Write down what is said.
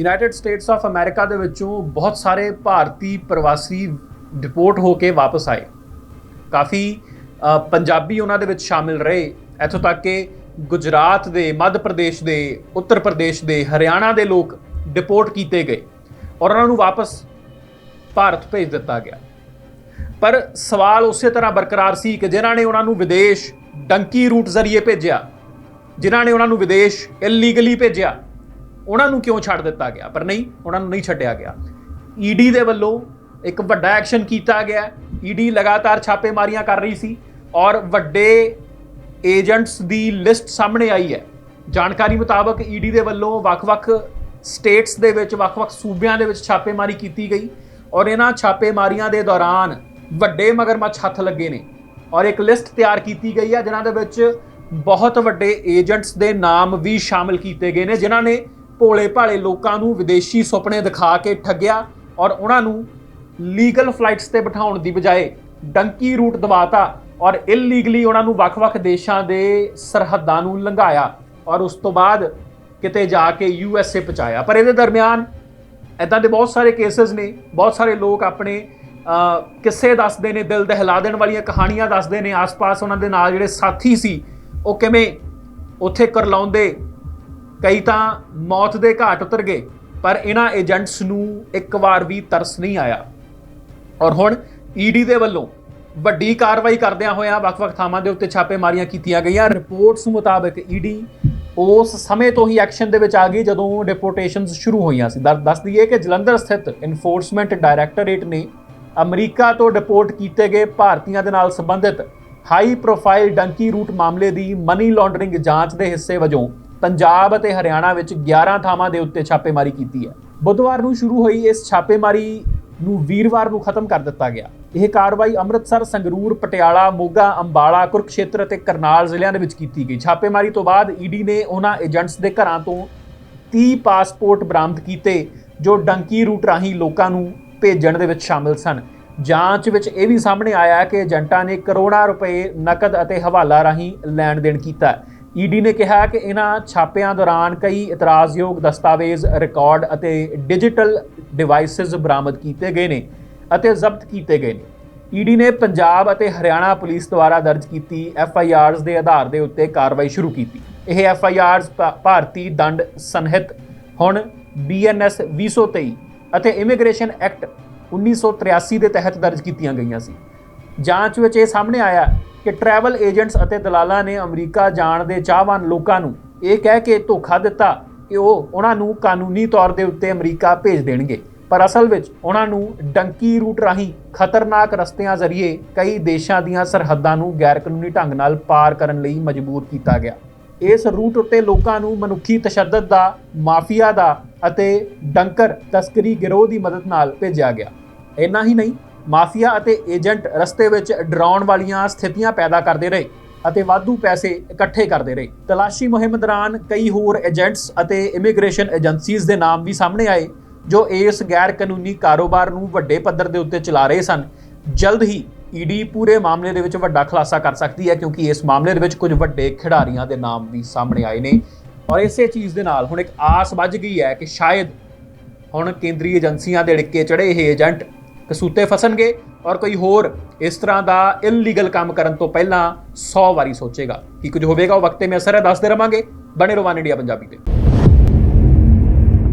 United States of America ਦੇ ਵਿੱਚੋਂ ਬਹੁਤ ਸਾਰੇ ਭਾਰਤੀ ਪ੍ਰਵਾਸੀ ਡਿਪੋਰਟ ਹੋ ਕੇ ਵਾਪਸ ਆਏ। ਕਾਫੀ ਪੰਜਾਬੀ ਉਹਨਾਂ ਦੇ ਵਿੱਚ ਸ਼ਾਮਿਲ ਰਹੇ। ਇੱਥੋਂ ਤੱਕ ਕਿ ਗੁਜਰਾਤ ਦੇ, ਮੱਧ ਪ੍ਰਦੇਸ਼ ਦੇ, ਉੱਤਰ ਪ੍ਰਦੇਸ਼ ਦੇ, ਹਰਿਆਣਾ ਦੇ ਲੋਕ ਡਿਪੋਰਟ ਕੀਤੇ ਗਏ ਔਰ ਉਹਨਾਂ ਨੂੰ ਵਾਪਸ ਭਾਰਤ ਭੇਜ ਦਿੱਤਾ ਗਿਆ। ਪਰ ਸਵਾਲ ਉਸੇ ਤਰ੍ਹਾਂ ਬਰਕਰਾਰ ਸੀ ਕਿ ਜਿਨ੍ਹਾਂ ਨੇ ਉਹਨਾਂ ਨੂੰ ਵਿਦੇਸ਼ ਡੰਕੀ ਰੂਟ ਜ਼ਰੀਏ ਭੇਜਿਆ, ਜਿਨ੍ਹਾਂ ਨੇ ਉਹਨਾਂ ਨੂੰ ਵਿਦੇਸ਼ ਇਲੀਗਲੀ ਭੇਜਿਆ ਉਹਨਾਂ ਨੂੰ ਕਿਉਂ ਛੱਡ ਦਿੱਤਾ ਗਿਆ? ਪਰ ਨਹੀਂ, ਉਹਨਾਂ ਨੂੰ ਨਹੀਂ ਛੱਡਿਆ ਗਿਆ। ਈਡੀ ਦੇ ਵੱਲੋਂ ਇੱਕ ਵੱਡਾ ਐਕਸ਼ਨ ਕੀਤਾ ਗਿਆ। ਈਡੀ ਲਗਾਤਾਰ ਛਾਪੇਮਾਰੀਆਂ ਕਰ ਰਹੀ ਸੀ ਔਰ ਵੱਡੇ ਏਜੰਟਸ ਦੀ ਲਿਸਟ ਸਾਹਮਣੇ ਆਈ ਹੈ। ਜਾਣਕਾਰੀ ਮੁਤਾਬਕ ਈਡੀ ਦੇ ਵੱਲੋਂ ਵੱਖ-ਵੱਖ ਸਟੇਟਸ ਦੇ ਵਿੱਚ, ਵੱਖ-ਵੱਖ ਸੂਬਿਆਂ ਦੇ ਵਿੱਚ ਛਾਪੇਮਾਰੀ ਕੀਤੀ ਗਈ ਔਰ ਇਹਨਾਂ ਛਾਪੇਮਾਰੀਆਂ ਦੇ ਦੌਰਾਨ ਵੱਡੇ ਮਗਰਮੱਛ ਹੱਥ ਲੱਗੇ ਨੇ ਔਰ ਇੱਕ ਲਿਸਟ ਤਿਆਰ ਕੀਤੀ ਗਈ ਹੈ, ਜਿਨ੍ਹਾਂ ਦੇ ਵਿੱਚ ਬਹੁਤ ਵੱਡੇ ਏਜੰਟਸ ਦੇ ਨਾਮ ਵੀ ਸ਼ਾਮਿਲ ਕੀਤੇ ਗਏ ਨੇ, ਜਿਨ੍ਹਾਂ ਨੇ ਭੋਲੇ ਭਾਲੇ ਲੋਕਾਂ ਨੂੰ ਵਿਦੇਸ਼ੀ ਸੁਪਨੇ ਦਿਖਾ ਕੇ ਠੱਗਿਆ ਔਰ ਉਹਨਾਂ ਨੂੰ ਲੀਗਲ ਫਲਾਈਟਸ ਤੇ ਬਿਠਾਉਣ ਦੀ ਬਜਾਏ ਡੰਕੀ ਰੂਟ ਦਵਾਤਾ ਔਰ ਇਲੀਗਲੀ ਉਹਨਾਂ ਨੂੰ ਵੱਖ-ਵੱਖ ਦੇਸ਼ਾਂ ਦੇ ਸਰਹੱਦਾਂ ਨੂੰ ਲੰਘਾਇਆ ਔਰ ਉਸ ਤੋਂ ਬਾਅਦ ਕਿਤੇ ਜਾ ਕੇ ਯੂ ਐਸ ਏ ਪਹੁੰਚਾਇਆ। ਪਰ ਇਹਦੇ ਦਰਮਿਆਨ ਇਦਾਂ ਦੇ ਬਹੁਤ ਸਾਰੇ ਕੇਸਸ ਨੇ, ਬਹੁਤ ਸਾਰੇ ਲੋਕ ਆਪਣੇ ਕਿੱਸੇ ਦੱਸਦੇ ਨੇ, ਦਿਲ ਦਹਿਲਾ ਦੇਣ ਵਾਲੀਆਂ ਕਹਾਣੀਆਂ ਦੱਸਦੇ ਨੇ, ਆਸ-ਪਾਸ ਉਹਨਾਂ ਦੇ ਨਾਲ ਜਿਹੜੇ ਸਾਥੀ ਸੀ, ਉਹ ਕਿਵੇਂ ਉੱਥੇ ਕਰਲਾਉਂਦੇ ਕਈ ਤਾਂ ਮੌਤ ਦੇ ਘਾਟ ਉਤਰ ਗਏ, ਪਰ ਇਹਨਾਂ ਏਜੰਟਸ ਨੂੰ ਇੱਕ ਵਾਰ ਵੀ ਤਰਸ ਨਹੀਂ ਆਇਆ। ਔਰ ਹੁਣ ਈਡੀ ਦੇ ਵੱਲੋਂ ਵੱਡੀ ਕਾਰਵਾਈ ਕਰਦਿਆਂ ਹੋਇਆਂ ਵੱਖ-ਵੱਖ ਥਾਵਾਂ ਦੇ ਉੱਤੇ ਛਾਪੇਮਾਰੀਆਂ ਕੀਤੀਆਂ ਗਈਆਂ। ਰਿਪੋਰਟਸ ਮੁਤਾਬਕ ਈਡੀ ਉਸ ਸਮੇਂ ਤੋਂ ਹੀ ਐਕਸ਼ਨ ਦੇ ਵਿੱਚ ਆ ਗਈ ਜਦੋਂ ਡਿਪੋਰਟੇਸ਼ਨਸ ਸ਼ੁਰੂ ਹੋਈਆਂ ਸੀ। ਦੱਸ ਦਈਏ ਕਿ ਜਲੰਧਰ ਸਥਿਤ ਇਨਫੋਰਸਮੈਂਟ ਡਾਇਰੈਕਟੋਰੇਟ ਨੇ ਅਮਰੀਕਾ ਤੋਂ ਡਿਪੋਰਟ ਕੀਤੇ ਗਏ ਭਾਰਤੀਆਂ ਦੇ ਨਾਲ ਸੰਬੰਧਿਤ ਹਾਈ ਪ੍ਰੋਫਾਈਲ ਡੰਕੀ ਰੂਟ ਮਾਮਲੇ ਦੀ ਮਨੀ ਲਾਂਡਰਿੰਗ ਜਾਂਚ ਦੇ ਹਿੱਸੇ ਵਜੋਂ ਪੰਜਾਬ ਅਤੇ ਹਰਿਆਣਾ ਵਿੱਚ 11 ਥਾਵਾਂ ਦੇ ਉੱਤੇ ਛਾਪੇਮਾਰੀ ਕੀਤੀ ਹੈ। ਬੁੱਧਵਾਰ ਨੂੰ ਸ਼ੁਰੂ ਹੋਈ ਇਸ ਛਾਪੇਮਾਰੀ ਨੂੰ ਵੀਰਵਾਰ ਨੂੰ ਖਤਮ ਕਰ ਦਿੱਤਾ ਗਿਆ। ਇਹ ਕਾਰਵਾਈ ਅੰਮ੍ਰਿਤਸਰ, ਸੰਗਰੂਰ, ਪਟਿਆਲਾ, ਮੋਗਾ, ਅੰਬਾਲਾ, ਕੁਰਕਸ਼ੇਤਰ ਅਤੇ ਕਰਨਾਲ ਜ਼ਿਲ੍ਹਿਆਂ ਦੇ ਵਿੱਚ ਕੀਤੀ ਗਈ। ਛਾਪੇਮਾਰੀ ਤੋਂ ਬਾਅਦ ਈਡੀ ਨੇ ਉਹਨਾਂ ਏਜੰਟਸ ਦੇ ਘਰਾਂ ਤੋਂ 30 ਪਾਸਪੋਰਟ ਬਰਾਮਦ ਕੀਤੇ, ਜੋ ਡੰਕੀ ਰੂਟ ਰਾਹੀਂ ਲੋਕਾਂ ਨੂੰ ਭੇਜਣ ਦੇ ਵਿੱਚ ਸ਼ਾਮਿਲ ਸਨ। ਜਾਂਚ ਵਿੱਚ ਇਹ ਵੀ ਸਾਹਮਣੇ ਆਇਆ ਕਿ ਏਜੰਟਾਂ ਨੇ ਕਰੋੜਾਂ ਰੁਪਏ ਨਕਦ ਅਤੇ ਹਵਾਲਾ ਰਾਹੀਂ ਲੈਣ ਦੇਣ ਕੀਤਾ। ਈਡੀ ਨੇ ਕਿਹਾ ਕਿ ਇਹਨਾਂ ਛਾਪਿਆਂ ਦੌਰਾਨ ਕਈ ਇਤਰਾਜ਼ਯੋਗ ਦਸਤਾਵੇਜ਼, ਰਿਕਾਰਡ ਅਤੇ ਡਿਜੀਟਲ ਡਿਵਾਈਸਸ ਬਰਾਮਦ ਕੀਤੇ ਗਏ ਨੇ ਅਤੇ ਜ਼ਬਤ ਕੀਤੇ ਗਏ ਨੇ। ਈਡੀ ਨੇ ਪੰਜਾਬ ਅਤੇ ਹਰਿਆਣਾ ਪੁਲਿਸ ਦੁਆਰਾ ਦਰਜ ਕੀਤੀ ਐਫ ਆਈ ਆਰਸ ਦੇ ਆਧਾਰ ਦੇ ਉੱਤੇ ਕਾਰਵਾਈ ਸ਼ੁਰੂ ਕੀਤੀ। ਇਹ ਐਫ ਆਈ ਆਰਸ ਭਾਰਤੀ ਦੰਡ ਸੰਹਿਤ ਹੁਣ ਬੀਐਨਐਸ 223 ਅਤੇ ਇਮੀਗ੍ਰੇਸ਼ਨ ਐਕਟ 1983 ਦੇ ਤਹਿਤ ਦਰਜ ਕੀਤੀਆਂ ਗਈਆਂ ਸੀ। ਜਾਂਚ ਵਿੱਚ ਇਹ ਸਾਹਮਣੇ ਆਇਆ ਕਿ ਟਰੈਵਲ ਏਜੰਟਸ ਅਤੇ ਦਲਾਲਾਂ ਨੇ ਅਮਰੀਕਾ ਜਾਣ ਦੇ ਚਾਹਵਾਨ ਲੋਕਾਂ ਨੂੰ ਇਹ ਕਹਿ ਕੇ ਧੋਖਾ ਦਿੱਤਾ ਕਿ ਉਹ ਉਹਨਾਂ ਨੂੰ ਕਾਨੂੰਨੀ ਤੌਰ ਦੇ ਉੱਤੇ ਅਮਰੀਕਾ ਭੇਜ ਦੇਣਗੇ। ਪਰ ਅਸਲ ਵਿੱਚ ਉਹਨਾਂ ਨੂੰ ਡੰਕੀ ਰੂਟ ਰਾਹੀਂ ਖਤਰਨਾਕ ਰਸਤਿਆਂ ਜ਼ਰੀਏ ਕਈ ਦੇਸ਼ਾਂ ਦੀਆਂ ਸਰਹੱਦਾਂ ਨੂੰ ਗੈਰ ਕਾਨੂੰਨੀ ਢੰਗ ਨਾਲ ਪਾਰ ਕਰਨ ਲਈ ਮਜਬੂਰ ਕੀਤਾ ਗਿਆ। ਇਸ ਰੂਟ ਉੱਤੇ ਲੋਕਾਂ ਨੂੰ ਮਨੁੱਖੀ ਤਸ਼ੱਦਦ ਦਾ, ਮਾਫੀਆ ਦਾ ਅਤੇ ਡੰਕਰ ਤਸਕਰੀ ਗਿਰੋਹ ਦੀ ਮਦਦ ਨਾਲ ਭੇਜਿਆ ਗਿਆ। ਇੰਨਾ ਹੀ ਨਹੀਂ ਮਾਫੀਆ ਅਤੇ ਏਜੰਟ ਰਸਤੇ ਵਿੱਚ ਡਰਾਉਣ ਵਾਲੀਆਂ ਸਥਿਤੀਆਂ ਪੈਦਾ ਕਰਦੇ ਰਹੇ ਅਤੇ ਵਾਧੂ ਪੈਸੇ ਇਕੱਠੇ ਕਰਦੇ ਰਹੇ। ਤਲਾਸ਼ੀ ਮੁਹਿੰਮ ਦੌਰਾਨ ਕਈ ਹੋਰ ਏਜੰਟਸ ਅਤੇ ਇਮੀਗ੍ਰੇਸ਼ਨ ਏਜੰਸੀਜ਼ ਦੇ ਨਾਮ ਵੀ ਸਾਹਮਣੇ ਆਏ, ਜੋ ਇਸ ਗੈਰ ਕਾਨੂੰਨੀ ਕਾਰੋਬਾਰ ਨੂੰ ਵੱਡੇ ਪੱਧਰ ਦੇ ਉੱਤੇ ਚਲਾ ਰਹੇ ਸਨ। ਜਲਦ ਹੀ ਈਡੀ ਪੂਰੇ ਮਾਮਲੇ ਦੇ ਵਿੱਚ ਵੱਡਾ ਖੁਲਾਸਾ ਕਰ ਸਕਦੀ ਹੈ, ਕਿਉਂਕਿ ਇਸ ਮਾਮਲੇ ਦੇ ਵਿੱਚ ਕੁਝ ਵੱਡੇ ਖਿਡਾਰੀਆਂ ਦੇ ਨਾਮ ਵੀ ਸਾਹਮਣੇ ਆਏ ਨੇ। ਔਰ ਇਸੇ ਚੀਜ਼ ਦੇ ਨਾਲ ਹੁਣ ਇੱਕ ਆਸ ਵੱਜ ਗਈ ਹੈ ਕਿ ਸ਼ਾਇਦ ਹੁਣ ਕੇਂਦਰੀ ਏਜੰਸੀਆਂ ਦੇ ੜਿੱਕੇ ਚੜੇ ਇਹ ਏਜੰਟ ਕਸੂਤੇ ਫਸਣਗੇ ਔਰ ਕੋਈ ਹੋਰ ਇਸ ਤਰ੍ਹਾਂ ਦਾ ਇਲੀਗਲ ਕੰਮ ਕਰਨ ਤੋਂ ਪਹਿਲਾਂ 100 ਵਾਰੀ ਸੋਚੇਗਾ। ਕੀ ਕੁਝ ਹੋਵੇਗਾ ਉਹ ਵਕਤੇ ਮੇ ਅਸਰ ਹੈ ਦੱਸਦੇ ਰਵਾਂਗੇ। ਬਣੇ ਰਹੋ ਵਨ ਇੰਡੀਆ ਪੰਜਾਬੀ ਤੇ।